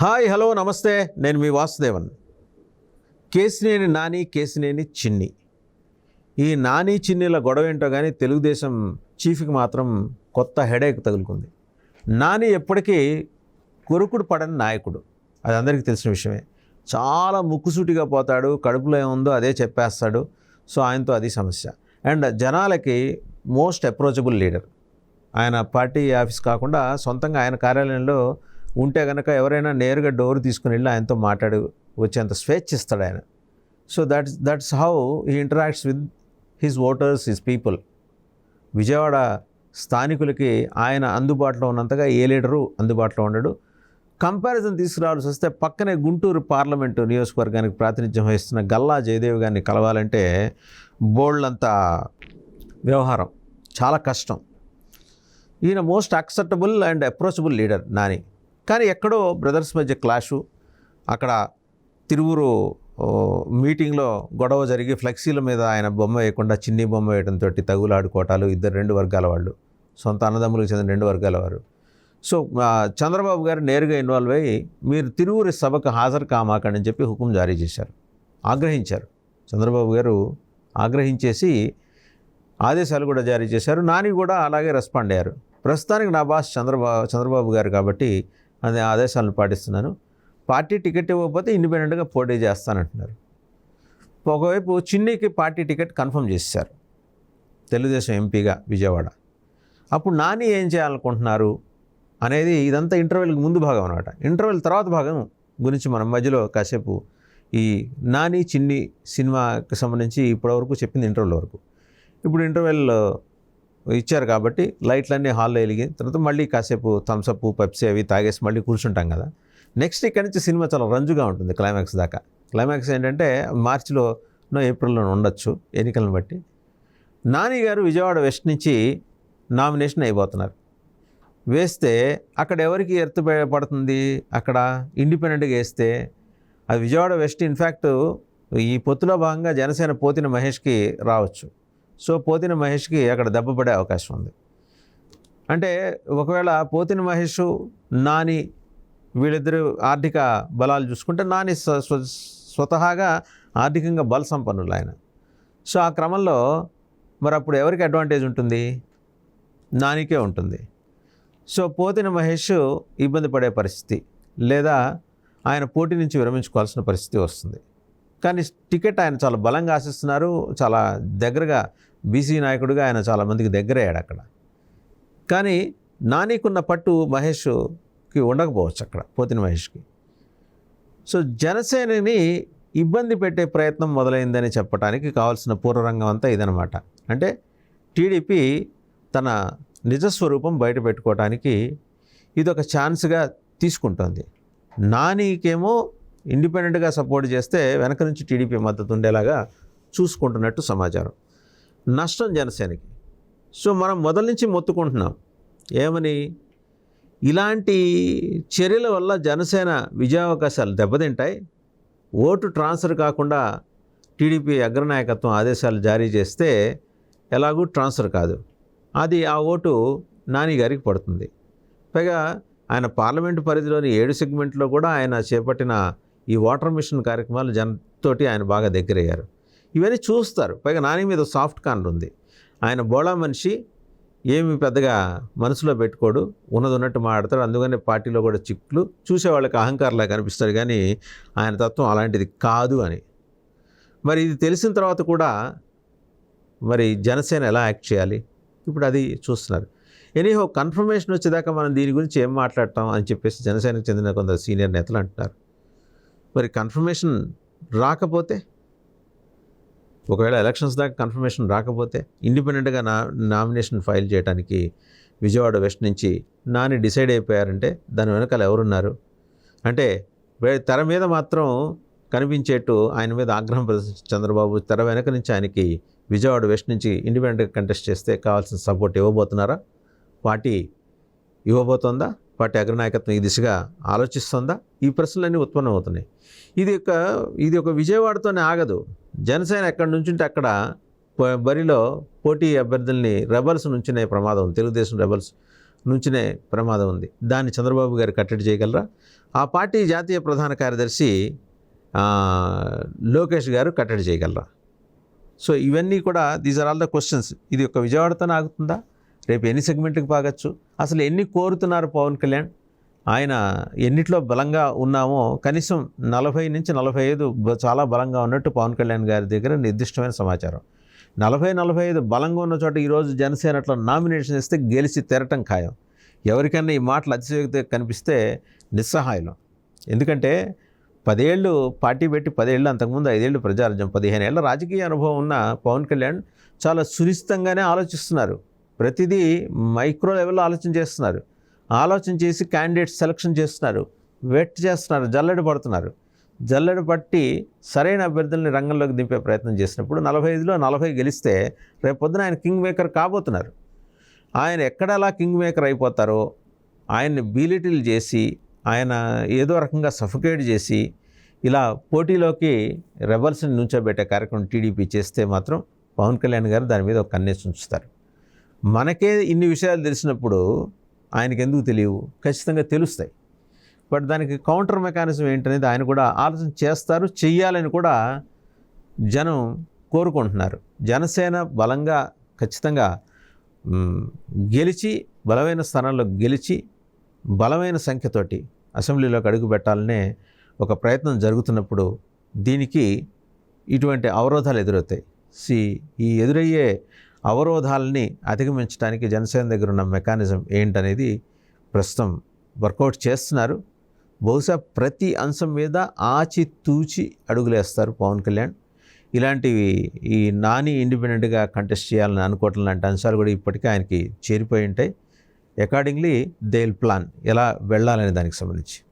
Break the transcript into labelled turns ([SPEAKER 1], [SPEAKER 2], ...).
[SPEAKER 1] Hi hello నమస్తే. నేను మీ వాసుదేవన్. కేసినేని నాని కేసినేని చిన్ని. ఈ నాని చిన్నిల గొడవ ఏంటో కానీ తెలుగుదేశం చీఫ్కి మాత్రం కొత్త హెడేక్ తగులుకుంది. నాని ఎప్పటికీ కొరుకుడు పడని నాయకుడు. అది అందరికీ తెలిసిన విషయమే. చాలా ముక్కుసూటిగా పోతాడు కడుపులో ఏముందో అదే చెప్పేస్తాడు. సో ఆయనతో అది సమస్య. అండ్ జనాలకి మోస్ట్ అప్రోచబుల్ లీడర్. ఆయన పార్టీ ఆఫీస్ కాకుండా సొంతంగా ఆయన కార్యాలయంలో ఉంటే కనుక ఎవరైనా నేరుగా డోర్ తీసుకుని వెళ్ళి ఆయనతో మాట్లాడి వచ్చేంత స్వేచ్ఛ ఇస్తాడు ఆయన. So that's that's how he interacts with his voters his people Vijayawada స్థానికులకి ఆయన అందుబాటులో ఉన్నంతగా ఏ లీడరు అందుబాటులో ఉండడు. కంపారిజన్ తీసుకురావాల్సి వస్తే పక్కనే గుంటూరు పార్లమెంటు నియోజకవర్గానికి ప్రాతినిధ్యం వహిస్తున్న గల్లా జయదేవ్ గారిని కలవాలంటే బోల్డ్ వ్యవహారం. చాలా కష్టం. ఈయన most acceptable and approachable leader Nani. కానీ ఎక్కడో బ్రదర్స్ మధ్య క్లాషు. అక్కడ తిరువురు మీటింగ్లో గొడవ జరిగి ఫ్లెక్సీల మీద ఆయన బొమ్మ వేయకుండా చిన్ని బొమ్మ వేయడంతో తగులాడుకోవటాలు ఇద్దరు రెండు వర్గాల వాళ్ళు. సొంత అన్నదమ్ములకు చెందిన రెండు వర్గాల వారు. సో చంద్రబాబు గారు నేరుగా ఇన్వాల్వ్ అయ్యి మీరు తిరువురి సభకు హాజరు కామాకండి అని చెప్పి హుకుం జారీ చేశారు. ఆగ్రహించారు. చంద్రబాబు గారు ఆగ్రహించేసి ఆదేశాలు కూడా జారీ చేశారు. నాని కూడా అలాగే రెస్పాండ్ అయ్యారు. ప్రస్తుతానికి నా బాస్ చంద్రబాబు చంద్రబాబు గారు కాబట్టి అనే ఆదేశాలను పాటిస్తున్నాను. పార్టీ టికెట్ ఇవ్వకపోతే ఇండిపెండెంట్గా పోటీ చేస్తానంటున్నారు. ఒకవైపు చిన్నికి పార్టీ టికెట్ కన్ఫర్మ్ చేశారు. తెలుగుదేశం ఎంపీగా విజయవాడ. అప్పుడు నాని ఏం చేయాలనుకుంటున్నారు అనేది ఇదంతా ఇంటర్వెల్కి ముందు భాగం అనమాట ఇంటర్వెల్ తర్వాత భాగం గురించి మనం మధ్యలో కాసేపు ఈ నాని చిన్ని సినిమాకి సంబంధించి ఇప్పటివరకు చెప్పింది ఇంటర్వెల్ వరకు. ఇప్పుడు ఇంటర్వెల్ ఇచ్చారు కాబట్టి లైట్లన్నీ హాల్లో వెలిగి తర్వాత మళ్ళీ కాసేపు థమ్సప్ పెప్సీ అవి తాగేసి మళ్ళీ కూర్చుంటాం కదా. నెక్స్ట్ ఇక్కడి నుంచి సినిమా చాలా రంజుగా ఉంటుంది క్లైమాక్స్ దాకా. క్లైమాక్స్ ఏంటంటే మార్చిలో నో ఏప్రిల్లో ఉండొచ్చు ఎన్నికలను బట్టి. నాని గారు విజయవాడ వెస్ట్ నుంచి నామినేషన్ అయిపోతున్నారు. వేస్తే అక్కడ ఎవరికి ఎర్త్ పడుతుంది? అక్కడ ఇండిపెండెంట్గా వేస్తే అది విజయవాడ వెస్ట్ ఇన్ఫ్యాక్ట్ ఈ పొత్తులో భాగంగా జనసేన పోతిన మహేష్కి రావచ్చు. సో పోతిన మహేష్కి అక్కడ దెబ్బ పడే అవకాశం ఉంది. అంటే ఒకవేళ పోతిన మహేష్ నాని వీళ్ళిద్దరు ఆర్థిక బలాలు చూసుకుంటే నాని స్వతహాగా ఆర్థికంగా బల సంపన్నులు ఆయన. సో ఆ క్రమంలో మరి అప్పుడు ఎవరికి అడ్వాంటేజ్ ఉంటుంది? నానికే ఉంటుంది. సో పోతిన మహేష్ ఇబ్బంది పడే పరిస్థితి లేదా ఆయన పోటీ నుంచి విరమించుకోవాల్సిన పరిస్థితి వస్తుంది. కానీ టికెట్ ఆయన చాలా బలంగా ఆశిస్తున్నారు. చాలా దగ్గరగా బీసీ నాయకుడిగా ఆయన చాలా మందికి దగ్గరయ్యాడు అక్కడ. కానీ నానికున్న పట్టు మహేష్కి ఉండకపోవచ్చు అక్కడ పోతిన మహేష్కి. సో జనసేనని ఇబ్బంది పెట్టే ప్రయత్నం మొదలైందని చెప్పడానికి కావాల్సిన పూర్వరంగం అంతా ఇదనమాట అంటే టీడీపీ తన నిజస్వరూపం బయట పెట్టుకోవడానికి ఇదొక ఛాన్స్గా తీసుకుంటుంది. నానికేమో ఇండిపెండెంట్గా సపోర్ట్ చేస్తే వెనక నుంచి టీడీపీ మద్దతు ఉండేలాగా చూసుకుంటున్నట్టు సమాచారం. నష్టం జనసేనకి. సో మనం మొదల నుంచి మొత్తుకుంటున్నాం. ఏమని? ఇలాంటి చర్యల వల్ల జనసేన విజయావకాశాలు దెబ్బతింటాయి. ఓటు ట్రాన్స్ఫర్ కాకుండా టీడీపీ అగ్రనాయకత్వం ఆదేశాలు జారీ చేస్తే ఎలాగూ ట్రాన్స్ఫర్ కాదు. అది ఆ ఓటు నాని గారికి పడుతుంది. పైగా ఆయన పార్లమెంటు పరిధిలోని ఏడు సెగ్మెంట్లో కూడా ఆయన చేపట్టిన ఈ వాటర్ మిషన్ కార్యక్రమాలు జనతోటి ఆయన బాగా దగ్గరయ్యారు. ఇవన్నీ చూస్తారు. పైగా నాని మీద సాఫ్ట్ కార్నర్ ఉంది. ఆయన బోళా మనిషి ఏమి పెద్దగా మనసులో పెట్టుకోడు ఉన్నది ఉన్నట్టు మాట్లాడతాడు. అందుకనే పార్టీలో కూడా చిక్కులు చూసేవాళ్ళకి అహంకారంలా కనిపిస్తాడు. కానీ ఆయన తత్వం అలాంటిది కాదు అని. మరి ఇది తెలిసిన తర్వాత కూడా మరి జనసేన ఎలా యాక్ట్ చేయాలి? ఇప్పుడు అది చూస్తున్నారు. ఎనీహో కన్ఫర్మేషన్ వచ్చేదాకా మనం దీని గురించి ఏం మాట్లాడటం అని చెప్పేసి జనసేనకు చెందిన కొందరు సీనియర్ నేతలు అంటున్నారు. మరి కన్ఫర్మేషన్ రాకపోతే ఒకవేళ ఎలక్షన్స్ దాకా కన్ఫర్మేషన్ రాకపోతే ఇండిపెండెంట్గా నా నామినేషన్ ఫైల్ చేయడానికి విజయవాడ వెస్ట్ నుంచి నాని డిసైడ్ అయిపోయారంటే దాని వెనకాల ఎవరున్నారు? అంటే తెర మీద మాత్రం కనిపించేట్టు ఆయన మీద ఆగ్రహం ప్రదర్శించిన చంద్రబాబు తెర వెనక నుంచి ఆయనకి విజయవాడ వెస్ట్ నుంచి ఇండిపెండెంట్గా కంటెస్ట్ చేస్తే కావాల్సిన సపోర్ట్ ఇవ్వబోతున్నారా? పార్టీ ఇవ్వబోతోందా? పార్టీ అగ్రనాయకత్వం ఈ దిశగా ఆలోచిస్తుందా? ఈ ప్రశ్నలన్నీ ఉత్పన్నం అవుతున్నాయి. ఇది ఒక ఇది ఒక విజయవాడతోనే ఆగదు. జనసేన ఎక్కడి నుంచి ఉంటే అక్కడ బరిలో పోటీ అభ్యర్థుల్ని రెబల్స్ నుంచినే ప్రమాదం ఉంది. తెలుగుదేశం రెబల్స్ నుంచినే ప్రమాదం ఉంది. దాన్ని చంద్రబాబు గారు కట్టడి చేయగలరా? ఆ పార్టీ జాతీయ ప్రధాన కార్యదర్శి లోకేష్ గారు కట్టడి చేయగలరా? సో ఇవన్నీ కూడా these are all the questions ఇది ఒక విజయవాడతోనే ఆగుతుందా? రేపు ఎన్ని సెగ్మెంట్కి పాగచ్చు? అసలు ఎన్ని కోరుతున్నారు పవన్ కళ్యాణ్? ఆయన ఎన్నిట్లో బలంగా ఉన్నామో కనీసం నలభై నుంచి నలభై ఐదు చాలా బలంగా ఉన్నట్టు పవన్ కళ్యాణ్ గారి దగ్గర నిర్దిష్టమైన సమాచారం. నలభై నలభై ఐదు బలంగా ఉన్న చోట ఈరోజు జనసేన అట్లా నామినేషన్ ఇస్తే గెలిచి తెరటం ఖాయం. ఎవరికైనా ఈ మాటలు అతిశయోక్తి కనిపిస్తే నిస్సహాయం ఎందుకంటే పదేళ్ళు పార్టీ పెట్టి పదేళ్ళు అంతకుముందు ఐదేళ్ళు ప్రజారాజ్యం పదిహేను ఏళ్ళ రాజకీయ అనుభవం ఉన్న పవన్ కళ్యాణ్ చాలా సునిశ్చితంగానే ఆలోచిస్తున్నారు. ప్రతిదీ మైక్రో లెవెల్లో ఆలోచన చేస్తున్నారు. ఆలోచన చేసి క్యాండిడేట్స్ సెలక్షన్ చేస్తున్నారు. వెట్ చేస్తున్నారు. జల్లెడ పడుతున్నారు. జల్లెడ పట్టి సరైన అభ్యర్థుల్ని రంగంలోకి దింపే ప్రయత్నం చేసినప్పుడు నలభై ఐదులో నలభై గెలిస్తే రేపు పొద్దున ఆయన కింగ్ మేకర్ కాబోతున్నారు. ఆయన ఎక్కడ అలా కింగ్ మేకర్ అయిపోతారో ఆయన్ని బీలిటిల్ చేసి ఆయన ఏదో రకంగా సఫికేట్ చేసి ఇలా పోటీలోకి రెబల్స్ని నుంచోబెట్టే కార్యక్రమం టీడీపీ చేస్తే మాత్రం పవన్ కళ్యాణ్ గారు దాని మీద ఒక కన్నేసి ఉంచుతారు. మనకే ఇన్ని విషయాలు తెలిసినప్పుడు ఆయనకి ఎందుకు తెలియవు? ఖచ్చితంగా తెలుస్తాయి. బట్ దానికి కౌంటర్ మెకానిజం ఏంటనేది ఆయన కూడా ఆలోచన చేస్తారు చెయ్యాలని కూడా జనం కోరుకుంటున్నారు. జనసేన బలంగా ఖచ్చితంగా గెలిచి బలమైన స్థానాల్లో గెలిచి బలమైన సంఖ్యతోటి అసెంబ్లీలోకి అడుగు పెట్టాలనే ఒక ప్రయత్నం జరుగుతున్నప్పుడు దీనికి ఇటువంటి అవరోధాలు ఎదురవుతాయి. సి ఈ ఎదురయ్యే అవరోధాలని అధిగమించడానికి జనసేన దగ్గర ఉన్న మెకానిజం ఏంటనేది ప్రస్తుతం వర్కౌట్ చేస్తున్నారు. బహుశా ప్రతి అంశం మీద ఆచి తూచి అడుగులేస్తారు పవన్ కళ్యాణ్. ఇలాంటివి ఈ నాని ఇండిపెండెంట్గా కంటెస్ట్ చేయాలని అనుకోవటం లాంటి అంశాలు కూడా ఇప్పటికే ఆయనకి చేరిపోయి ఉంటాయి. అకార్డింగ్లీ దే ప్లాన్ ఎలా వెళ్ళాలనే దానికి సంబంధించి.